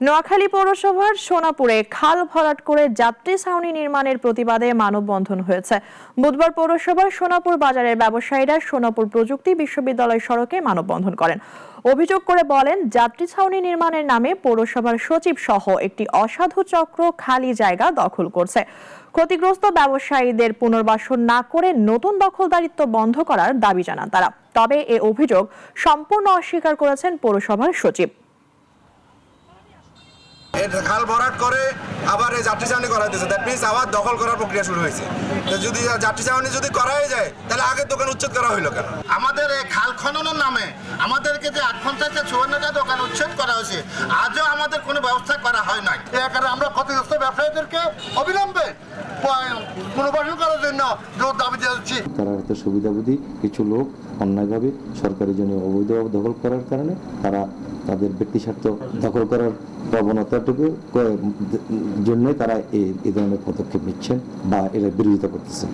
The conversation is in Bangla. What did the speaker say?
নোয়াখালী পৌরসভার সোনাপুরে খাল ভরাট করে যাত্রী ছাউনি নির্মাণের প্রতিবাদে মানববন্ধন হয়েছে। বুধবার পৌরসভার সোনাপুর বাজারের ব্যবসায়ীরা সোনাপুর প্রযুক্তি বিশ্ববিদ্যালয় সড়কে মানববন্ধন করেন। অভিযোগ করে বলেন, যাত্রী ছাউনি নির্মাণের নামে পৌরসভার সচিব সহ একটি অসাধু চক্র খালি জায়গা দখল করছে। ক্ষতিগ্রস্ত ব্যবসায়ীদের পুনর্বাসন না করে নতুন দখলদারিত্ব বন্ধ করার দাবি জানান তারা। তবে এ অভিযোগ সম্পূর্ণ অস্বীকার করেছেন পৌরসভার সচিব। খাল ভরাট করে আবার এই যাত্রী চাউনি করা হয়েছে দ্যাট মিনস আবার দখল করার প্রক্রিয়া শুরু হয়েছে। তো যদি যাত্রী চাউনি যদি করাই যায় তাহলে আগের দোকান উচ্ছেদ করা হইল কেন? আমাদের এই খাল খননের নামে আমাদেরকে যে আট পঞ্চাশটা চুয়ান্নটা দোকান উচ্ছেদ করা হয়েছে আজও আমাদের কোনো ব্যবস্থা করা হয় নাই। এর কারণে আমরা ক্ষতিগ্রস্ত ব্যবসায়ীদেরকে অবিলম্বে পুনর্বাসন করার জন্য জোর দাবি যাচ্ছি তারা হয়তো সুবিধাবুদ্ধি কিছু লোক অন্যায়ভাবে সরকারি জমি অবৈধভাবে দখল করার কারণে তারা তাদের ব্যক্তি স্বার্থ দখল করার প্রবণতাটুকু জন্যই তারা এই ধরনের পদক্ষেপ নিচ্ছেন বা এরা বিরোধিতা করতেছেন।